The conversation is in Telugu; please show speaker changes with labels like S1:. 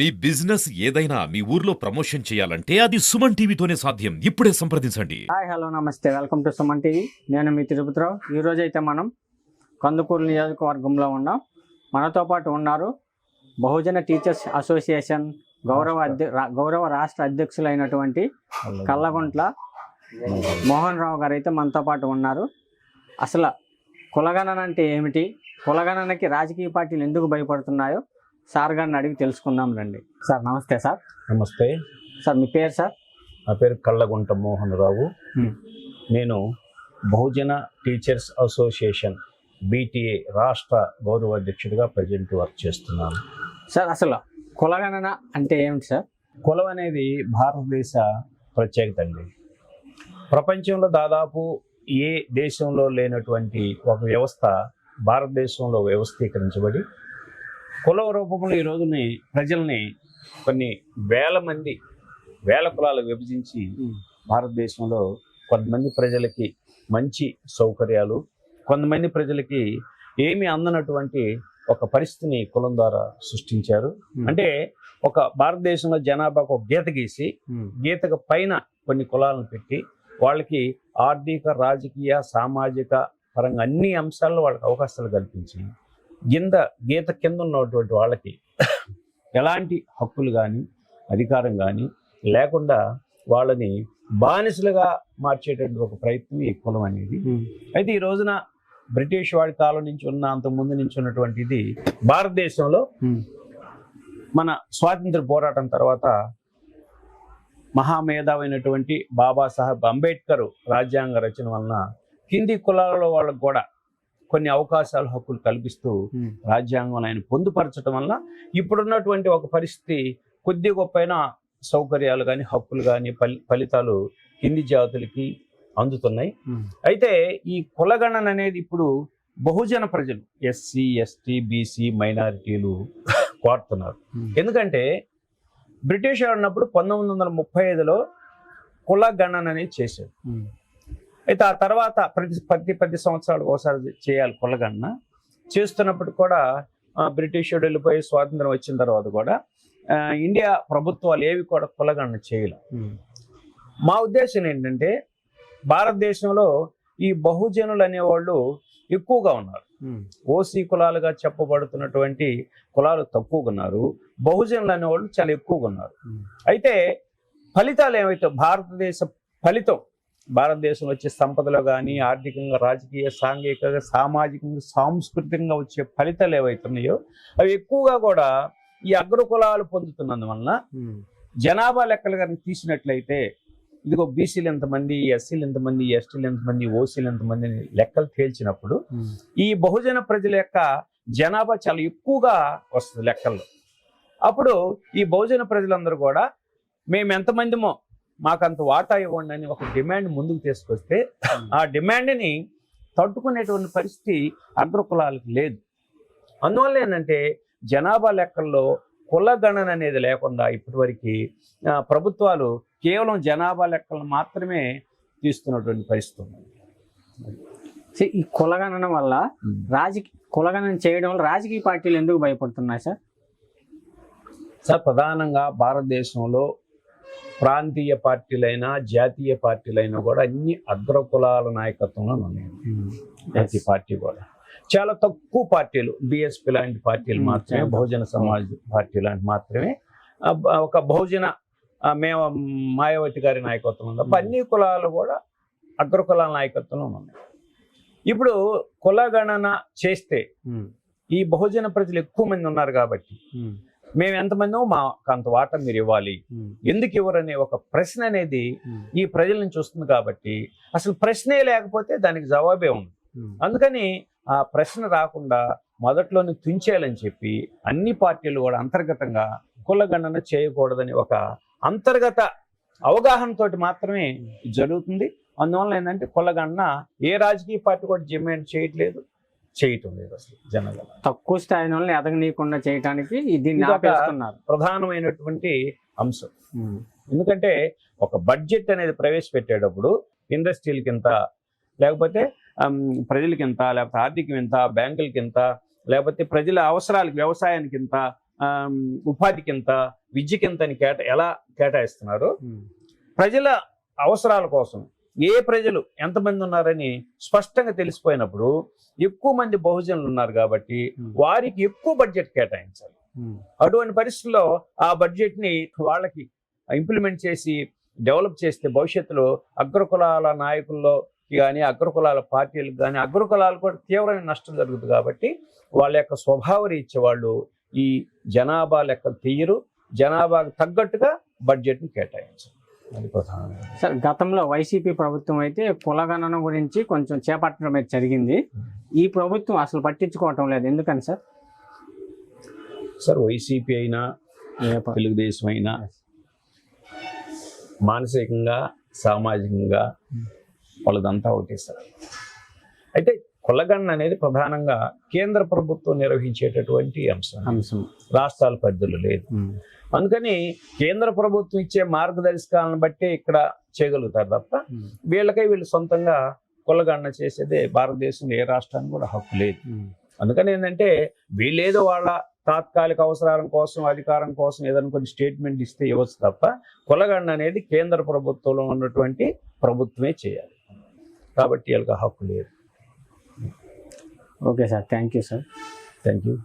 S1: మీ బిజినెస్ ఏదైనా మీ ఊర్లో ప్రమోషన్ చేయాలంటే అది సుమన్ టీవీతోనే సాధ్యం. ఇప్పుడే సంప్రదించండి.
S2: హాయ్ హలో నమస్తే. Welcome to Suman TV. నేను మీ తిరుపతిరావు. ఈరోజు అయితే మనం కందుకూరు నియోజకవర్గంలో ఉన్నాం. మనతో పాటు ఉన్నారు బహుజన టీచర్స్ అసోసియేషన్ గౌరవ అధ్య రా- గౌరవ రాష్ట్ర అధ్యక్షులైనటువంటి కల్లగుంట్ల మోహన్ రావు గారు అయితే మనతో పాటు ఉన్నారు. అసలు కులగణన అంటే ఏమిటి? కులగణనకి రాజకీయ పార్టీలు ఎందుకు భయపడుతున్నాయో సార్ గారిని అడిగి తెలుసుకుందాం రండి. సార్ నమస్తే సార్.
S3: నమస్తే.
S2: సార్ మీ పేరు సార్?
S3: నా పేరు కళ్ళగుంట మోహన్ రావు. నేను బహుజన టీచర్స్ అసోసియేషన్ బీటీఏ రాష్ట్ర గౌరవ అధ్యక్షుడిగా ప్రజెంట్ వర్క్ చేస్తున్నాను.
S2: సార్ అసలు కులగణన అంటే ఏమిటి సార్?
S3: కులం అనేది భారతదేశ ప్రత్యేకత అండి. ప్రపంచంలో దాదాపు ఏ దేశంలో లేనటువంటి ఒక వ్యవస్థ భారతదేశంలో వ్యవస్థీకరించబడి కుల రూపంలో ఈ రోజుని ప్రజల్ని కొన్ని వేల మంది వేల కులాలు విభజించి భారతదేశంలో కొంతమంది ప్రజలకి మంచి సౌకర్యాలు కొంతమంది ప్రజలకి ఏమీ అందనటువంటి ఒక పరిస్థితిని కులం ద్వారా సృష్టించారు. అంటే ఒక భారతదేశంలో జనాభాకు ఒక గీత గీసి గీతకు పైన కొన్ని కులాలను పెట్టి వాళ్ళకి ఆర్థిక రాజకీయ సామాజిక పరంగా అన్ని అంశాల్లో వాళ్ళకి అవకాశాలు కల్పించి కింద గీత కింద ఉన్నటువంటి వాళ్ళకి ఎలాంటి హక్కులు కానీ అధికారం కానీ లేకుండా వాళ్ళని బానిసలుగా మార్చేటువంటి ఒక ప్రయత్నం ఈ కులం అనేది. అయితే ఈ రోజున బ్రిటిష్ వాడి కాలం నుంచి ఉన్న అంత ముందు నుంచి ఉన్నటువంటి ఇది భారతదేశంలో మన స్వాతంత్ర పోరాటం తర్వాత మహామేధావైనటువంటి బాబాసాహెబ్ అంబేద్కర్ రాజ్యాంగ రచన వలన కింది కులాలలో వాళ్ళకు కూడా కొన్ని అవకాశాలు హక్కులు కల్పిస్తూ రాజ్యాంగం ఆయన పొందుపరచడం వల్ల ఇప్పుడున్నటువంటి ఒక పరిస్థితి కొద్ది గొప్పైన సౌకర్యాలు కానీ హక్కులు కానీ ఫలి ఫలితాలు కింది జాతులకి అందుతున్నాయి. అయితే ఈ కులగణన అనేది ఇప్పుడు బహుజన ప్రజలు ఎస్సీ ఎస్టీ బీసీ మైనారిటీలు కోరుతున్నారు ఎందుకంటే బ్రిటిష్ ఉన్నప్పుడు పంతొమ్మిది వందల ముప్పై ఐదులో కుల గణన అనేది చేశారు అయితే ఆ తర్వాత ప్రతి ప్రతి పది సంవత్సరాలకు ఒకసారి చేయాలి కులగణన చేస్తున్నప్పుడు కూడా బ్రిటిష్ వెళ్ళిపోయి స్వాతంత్రం వచ్చిన తర్వాత కూడా ఇండియా ప్రభుత్వాలు ఏవి కూడా కులగణన చేయలేదు మా ఉద్దేశం ఏంటంటే భారతదేశంలో ఈ బహుజనులు అనేవాళ్ళు ఎక్కువగా ఉన్నారు. ఓసీ కులాలుగా చెప్పబడుతున్నటువంటి కులాలు తక్కువగా ఉన్నారు. బహుజనులు అనేవాళ్ళు చాలా ఎక్కువగా ఉన్నారు. అయితే ఫలితాలు ఏమైతే భారతదేశ ఫలితం భారతదేశంలో వచ్చే సంపదలో కానీ ఆర్థికంగా రాజకీయ సాంఘికంగా సామాజికంగా సాంస్కృతికంగా వచ్చే ఫలితాలు ఏవైతున్నాయో అవి ఎక్కువగా కూడా ఈ అగ్ర కులాలు పొందుతున్నందువలన జనాభా లెక్కలు కనుక తీసినట్లయితే ఇదిగో బీసీలు ఎంతమంది ఎస్సీలు ఎంతమంది ఎస్టీలు ఎంతమంది ఓసీలు ఎంతమంది లెక్కలు తేల్చినప్పుడు ఈ బహుజన ప్రజల యొక్క జనాభా చాలా ఎక్కువగా వస్తుంది లెక్కల్లో. అప్పుడు ఈ బహుజన ప్రజలందరూ కూడా మేము ఎంతమందిమో మాకు అంత వాటా ఇవ్వండి అని ఒక డిమాండ్ ముందుకు తీసుకొస్తే ఆ డిమాండ్ని తట్టుకునేటువంటి పరిస్థితి అగ్ర కులాలకు లేదు. అందువల్ల ఏంటంటే జనాభా లెక్కల్లో కుల గణన అనేది లేకుండా ఇప్పటివరకు ప్రభుత్వాలు కేవలం జనాభా లెక్కలను మాత్రమే తీస్తున్నటువంటి పరిస్థితి ఉంది.
S2: ఈ కులగణన వల్ల రాజకీయ కులగణన చేయడం వల్ల రాజకీయ పార్టీలు ఎందుకు భయపడుతున్నాయి సార్?
S3: సార్ ప్రధానంగా భారతదేశంలో ప్రాంతీయ పార్టీలైనా జాతీయ పార్టీలైనా కూడా అన్ని అగ్ర కులాల నాయకత్వంలో ఉన్నాయి ప్రతి పార్టీ కూడా. చాలా తక్కువ పార్టీలు. బిఎస్పి లాంటి పార్టీలు
S2: Hmm,
S3: మాత్రమే
S2: చాలా
S3: బహుజన సమాజ్ పార్టీ లాంటి మాత్రమే. ఒక బహుజన మేము మాయావతి గారి నాయకత్వం ఉంది తప్ప
S2: Hmm.
S3: అన్ని కులాలు కూడా అగ్ర కులాల నాయకత్వంలో ఉన్నాయి ఇప్పుడు కులగణన చేస్తే ఈ బహుజన ప్రజలు ఎక్కువ మంది ఉన్నారు కాబట్టి మేము ఎంతమందో మాకు అంత వాటా మీరు ఇవ్వాలి. ఎందుకు ఇవ్వరనే ఒక ప్రశ్న అనేది ఈ ప్రజల నుంచి వస్తుంది కాబట్టి అసలు ప్రశ్నే లేకపోతే దానికి జవాబే ఉంది అందుకని ఆ ప్రశ్న రాకుండా మొదట్లోనే తుంచేయాలని చెప్పి అన్ని పార్టీలు కూడా అంతర్గతంగా కులగణన చేయకూడదని ఒక అంతర్గత అవగాహనతోటి మాత్రమే జరుగుతుంది. అందువల్ల ఏంటంటే కులగణన ఏ రాజకీయ పార్టీ కూడా డిమాండ్ చేయట్లేదు. చేయటం లేదు అసలు జనాల.
S2: తక్కువ స్థాయి వాళ్ళని ఎదగనీయకుండా చేయడానికి ఈ దీన్ని ఆపేస్తున్నారు.
S3: ప్రధానమైనటువంటి అంశం. ఎందుకంటే ఒక బడ్జెట్ అనేది ప్రవేశపెట్టేటప్పుడు ఇండస్ట్రీలకి ఇంత లేకపోతే ఆమ్, ప్రజలకి ఇంత లేకపోతే ఆర్థికం ఇంత బ్యాంకులకి ఇంత లేకపోతే ప్రజల అవసరాలకి వ్యవసాయానికి ఇంత ఉపాధికి ఎంత విద్యకి ఎంత అని కేటా ఎలా కేటాయిస్తున్నారో? ప్రజల అవసరాల కోసం. ఏ ప్రజలు ఎంతమంది ఉన్నారని స్పష్టంగా తెలిసిపోయినప్పుడు ఎక్కువ మంది బహుజనులు ఉన్నారు కాబట్టి వారికి ఎక్కువ బడ్జెట్ కేటాయించాలి. అటువంటి పరిస్థితుల్లో ఆ బడ్జెట్ని వాళ్ళకి ఇంప్లిమెంట్ చేసి డెవలప్ చేస్తే భవిష్యత్తులో అగ్రకులాల నాయకుల్లో కానీ అగ్రకులాల పార్టీలకు కానీ అగ్రకులాలు కూడా తీవ్రమైన నష్టం జరుగుతుంది కాబట్టి వాళ్ళ యొక్క స్వభావ రీత్యా వాళ్ళు ఈ జనాభా లెక్కలు తీయరు. జనాభాకు తగ్గట్టుగా బడ్జెట్ని కేటాయించారు
S2: సార్ గతంలో వైసీపీ ప్రభుత్వం అయితే కులగణన గురించి కొంచెం చేపట్టడం అయితే జరిగింది. ఈ ప్రభుత్వం అసలు పట్టించుకోవటం లేదు. ఎందుకని సార్?
S3: సార్ వైసీపీ అయినా తెలుగుదేశం అయినా మానసికంగా సామాజికంగా వాళ్ళదంతా ఒకటే సార్. అయితే కులగణన అనేది ప్రధానంగా కేంద్ర ప్రభుత్వం నిర్వహించేటటువంటి అంశం.
S2: అంశం.
S3: రాష్ట్రాల పరిధిలో లేదు. అందుకని కేంద్ర ప్రభుత్వం ఇచ్చే మార్గదర్శకాలను బట్టి ఇక్కడ చేయగలుగుతారు తప్ప వీళ్ళకై వీళ్ళు సొంతంగా కులగణన చేసేదే భారతదేశంలో ఏ రాష్ట్రానికి కూడా హక్కు లేదు. అందుకని ఏంటంటే వీళ్ళేదో వాళ్ళ తాత్కాలిక అవసరాల కోసం అధికారం కోసం ఏదైనా కొన్ని స్టేట్మెంట్ ఇస్తే ఇవ్వచ్చు తప్ప కులగణన అనేది కేంద్ర ప్రభుత్వంలో ఉన్నటువంటి ప్రభుత్వమే చేయాలి. కాబట్టి వీళ్ళకి ఆ హక్కు లేదు.
S2: okay sir thank you sir
S3: thank you